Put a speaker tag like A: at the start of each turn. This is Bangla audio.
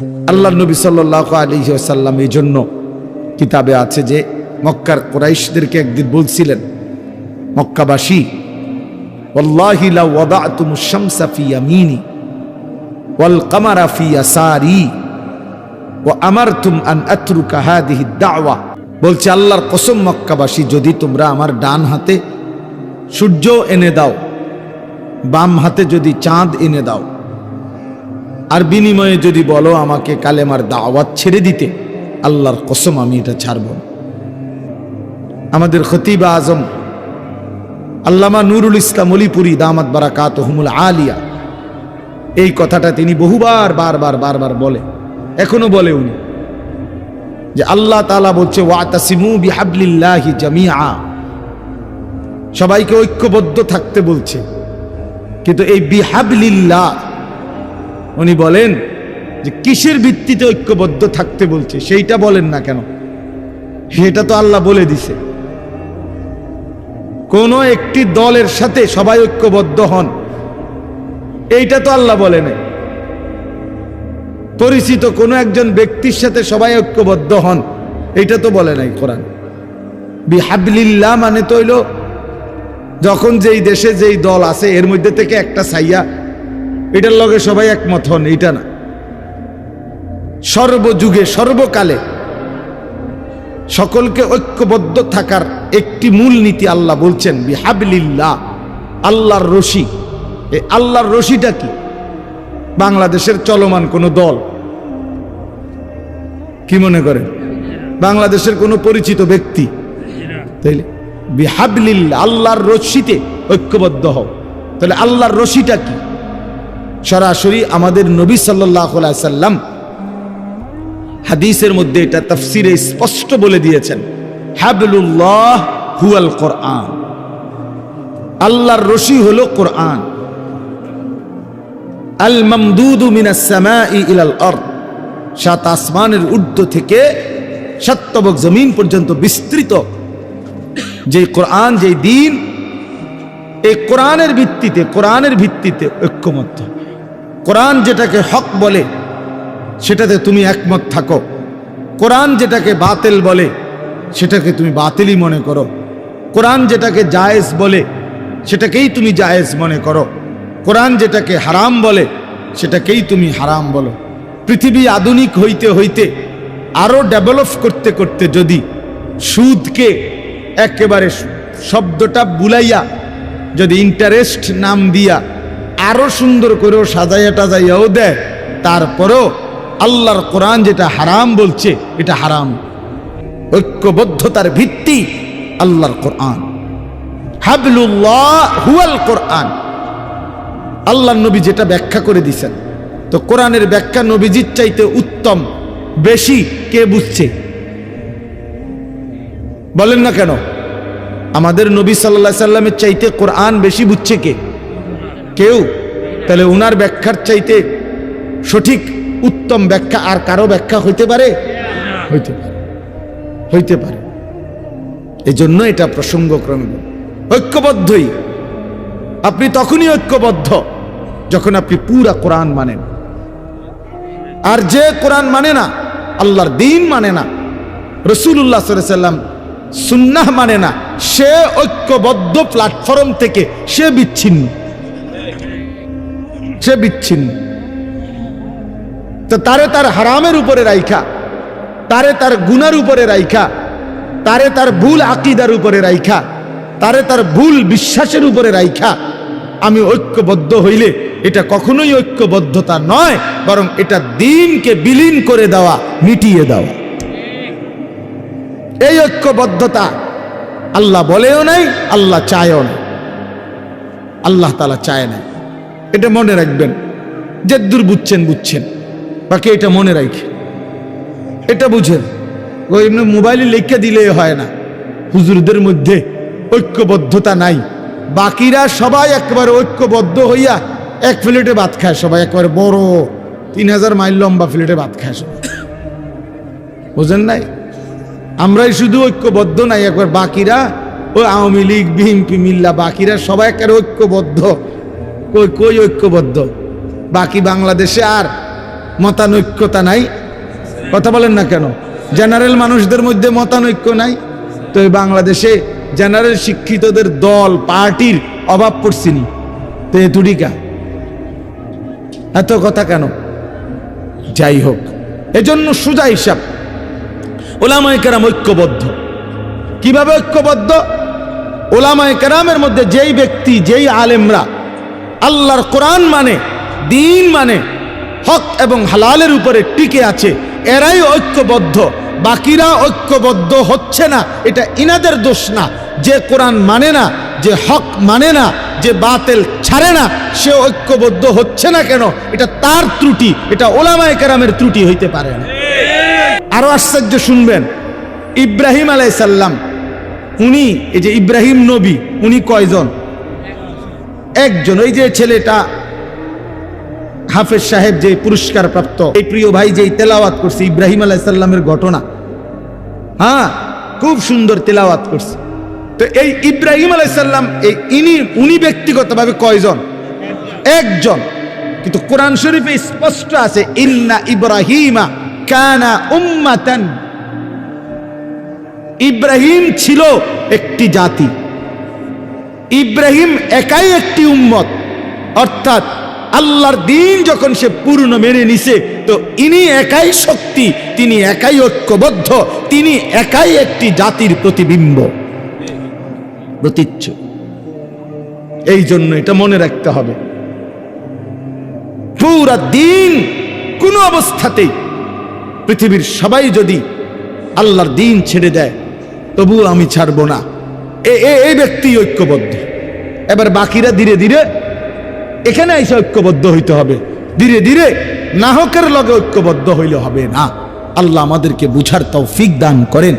A: আল্লাহ নবী সাল্লাহ আলী সাল্লাম এই জন্য কিতাবে আছে যে মক্কার কোরাইশদেরকে একদিন বলছিলেন, মক্কাবাসী ওল্লাহিলা ওদা তুমু শামসা ফিয়া মিনি ফিয়া আমার তুম আন আতরুকা হাদিহি দাওয়া। বলছে, আল্লাহর কসম মক্কাবাসী, যদি তোমরা আমার ডান হাতে সূর্য এনে দাও, বাম হাতে যদি চাঁদ এনে দাও আর বিনিময়ে যদি বলো আমাকে কালেমার দাওয়াত ছেড়ে দিতে, আল্লাহর কসম আমি এটা ছাড়ব আমাদের খতিবা আজম, আল্লামা নুরুল ইসলাম অলিপুরি, দামাত বারাকাত হুমুল আলিয়া, এই কথাটা তিনি বহুবার, বারবার বারবার বলে, এখনও বলে উনি, যে আল্লাহ তালা বলছে, ওয়াতাসিমু বিহাবলিল্লাহি জামিআ। সবাইকে ঐক্যবদ্ধ থাকতে বলছে, কিন্তু এই বিহাবলিল্লাহ উনি বলেন যে কিসের ভিত্তিতে ঐক্যবদ্ধ থাকতে বলছে? সেইটা বলেন না কেন? সেটা তো আল্লাহ বলে দিছে। কোন একটি দলের সাথে সবাই ঐক্যবদ্ধ হন। এইটা তো আল্লাহ বলে নাই পরিচিত কোনো একজন ব্যক্তির সাথে সবাই ঐক্যবদ্ধ হন। এইটা তো বলে নাই কোরআন। বিহাবলিল্লাহ মানে তো হইল, যখন যেই দেশে যেই দল আছে, এর মধ্যে থেকে একটা সাইয়া এটার লগে সবাই একমত হন, এইটা না। সর্বযুগে, সর্বকালে সকলকে ঐক্যবদ্ধ থাকার একটি মূল নীতি আল্লাহ বলছেন, বিহাবলিল্লাহ, আল্লাহর রশি। এই আল্লাহর রশিটা কি? বাংলাদেশের চলমান কোন দল। কি মনে করেন? বাংলাদেশের কোনো পরিচিত ব্যক্তি? তাইলে, বিহাবলিল্লাহ, আল্লাহর রশিতে ঐক্যবদ্ধ হও। তাহলে আল্লাহর রশিটা কি? সরাসরি আমাদের নবী সাল্লাম হাদিসের মধ্যে এটা তফসিরে স্পষ্ট বলে দিয়েছেন, হাবলুল্লাহ হুয়াল কোরআন। আল্লাহর রশি হল কোরআন। আল মামদুদু মিনাস সামাই ইলাল আরদ। সাত আসমানের ঊর্ধ্ব থেকে সত্যবক জমিন পর্যন্ত বিস্তৃত। যে কোরআন যে দিন, এই কোরআনের ভিত্তিতে কোরআনের ভিত্তিতে ঐক্যমত্য। কোরআন যেটাকে হক বলে, সেটাতে তুমি একমত থাকো। কোরআন যেটাকে বাতিল বলে, সেটাকে তুমি বাতিলই মনে করো। কোরআন যেটাকে জায়েজ বলে, সেটাকেই তুমি জায়েজ মনে করো। কোরআন যেটাকে হারাম বলে, সেটাকেই তুমি হারাম বলো। পৃথিবী আধুনিক হইতে হইতে আরও ডেভেলপ করতে করতে যদি সুদকে একেবারে শব্দটা বুলাইয়া, যদি ইন্টারেস্ট নাম দিয়া আরও সুন্দর করেও সাজাইয়া টাজাইয়াও দেয়। তারপরও আল্লাহর কোরআন যেটা হারাম বলছে, এটা হারাম। ঐক্যবদ্ধতার ভিত্তি আল্লাহর কোরআন। হাবলুল্লাহ হুয়াল কোরআন। আল্লাহ নবী যেটা ব্যাখ্যা করে দিছেন। তো কোরআনের ব্যাখ্যা নবীজির চাইতে উত্তম, বেশি কে বুঝছে? বলেন না কেন? আমাদের নবী সাল্লা সাল্লামের চাইতে কোরআন বেশি বুঝছে কে? কেউ? তাহলে উনার ব্যাখ্যার চাইতে সঠিক উত্তম ব্যাখ্যা আর কারও ব্যাখ্যা হইতে পারে? হইতে পারে। হইতে পারে। এই জন্য এটা প্রসঙ্গক্রমে। ঐক্যবদ্ধই। আপনি তখনই ঐক্যবদ্ধ যখন আপনি পুরা কোরআন মানেন। আর যে কোরআন মানে না, আল্লাহর দিন মানে না রসুল্লাহ সাল্লাম সুন্নাহ মানে না, সে ঐক্যবদ্ধ প্ল্যাটফর্ম থেকে সে বিচ্ছিন্ন। সে বিচ্ছিন্ন। তো তারে তার হারামের উপরে রাইখা, তারে তার গুনার উপরে রাইখা, তারে তার ভুল আকিদার উপরে রাইখা, তারে তার ভুল বিশ্বাসের উপরে রাইখা। আমি ঐক্যবদ্ধ হইলে এটা কখনোই ঐক্যবদ্ধতা নয়, বরং এটা দিনকে বিলীন করে দেওয়া, মিটিয়ে দেওয়া। এই ঐক্যবদ্ধতা আল্লাহ বলেও নাই, আল্লাহ চায়ও না আল্লাহ তালা চায় না এটা মনে রাখবেন যে দূর বুঝছেন বুঝছেন। বাকি এটা মনে রাখে। এটা বুঝেন, ওই এমনি মোবাইলে লিখে দিলে হয় না। হুজুরদের মধ্যে ঐক্যবদ্ধতা নাই। বাকিরা সবাই একেবারে ঐক্যবদ্ধ হইয়া এক প্লেটে ভাত খায় সবাই, একেবারে বড়। তিন হাজার মাইল লম্বা প্লেটে ভাত খায় সবাই। বুঝেন নাই? আমরাই শুধু ঐক্যবদ্ধ নাই, একবার বাকিরা, ওই আওয়ামী লীগ, বিএনপি মিল্লা, বাকিরা সবাই একেবারে ঐক্যবদ্ধ। কই কই ঐক্যবদ্ধ? বাকি বাংলাদেশে আর মতানৈক্যতা নাই? কথা বলেন না কেন? জেনারেল মানুষদের মধ্যে মতানৈক্য নাই? তো এই বাংলাদেশে জেনারেল শিক্ষিতদের দল, পার্টির অভাব পড়ছিনি তো এ এত কথা কেন? যাই হোক, এজন্য সুজা হিসাব। ওলামায় কেরাম ঐক্যবদ্ধ। কীভাবে ঐক্যবদ্ধ? ওলামায় কেরামের মধ্যে যেই ব্যক্তি, যেই আলেমরা আল্লাহর কোরআন মানে দিন মানে হক এবং হালালের উপরে টিকে আছে। এরাই ঐক্যবদ্ধ, বাকিরা ঐক্যবদ্ধ হচ্ছে না, এটা ইনাদের দোষ না। যে কোরআন মানে না, যে হক মানে না, যে বাতেল ছাড়ে না, সে ঐক্যবদ্ধ হচ্ছে না কেন? এটা তার ত্রুটি, এটা ওলামায় কেরামের ত্রুটি হইতে পারে না। আরও আশ্চর্য শুনবেন, ইব্রাহিম আলাইসাল্লাম উনি, এই যে ইব্রাহিম নবী, উনি কয়জন? একজন, ওই যে ছেলেটা, হাফেজ সাহেব যে পুরস্কার প্রাপ্ত এই প্রিয় ভাই যে তেলাওয়াত করছে, ইব্রাহিম আলাইসাল্লামের ঘটনা। হ্যাঁ খুব সুন্দর তেলাওয়াত করছে। তো এই ইব্রাহিম আলাইসাল্লাম এই ইনি, উনি ব্যক্তিগতভাবে কয়জন? একজন। কিন্তু কোরআন শরীফে স্পষ্ট আছে, ইন্না ইব্রাহিমা কানা উম্মাতান। ইব্রাহিম ছিল একটি জাতি। ইব্রাহিম একাই একটি উম্মত। অর্থাৎ আল্লাহর দিন যখন সে পূর্ণ মেনে নিছে, তো ইনি একাই শক্তি, তিনি একাই ঐক্যবদ্ধ, তিনি একাই একটি জাতির প্রতিবিম্ব। প্রতীচ্য এই জন্য এটা মনে রাখতে হবে। পুরা দিন কোনো অবস্থাতেই পৃথিবীর সবাই যদি আল্লাহর দিন ছেড়ে দেয়, তবুও আমি ছাড়বো না। এই ব্যক্তি ঐক্যবদ্ধ। এবার বাকিরা ধীরে ধীরে এখানে এসে ঐক্যবদ্ধ হইতে হবে। ধীরে ধীরে নাহকের লগে ঐক্যবদ্ধ হইলে হবে না। আল্লাহ আমাদেরকে বুঝার তৌফিক দান করেন।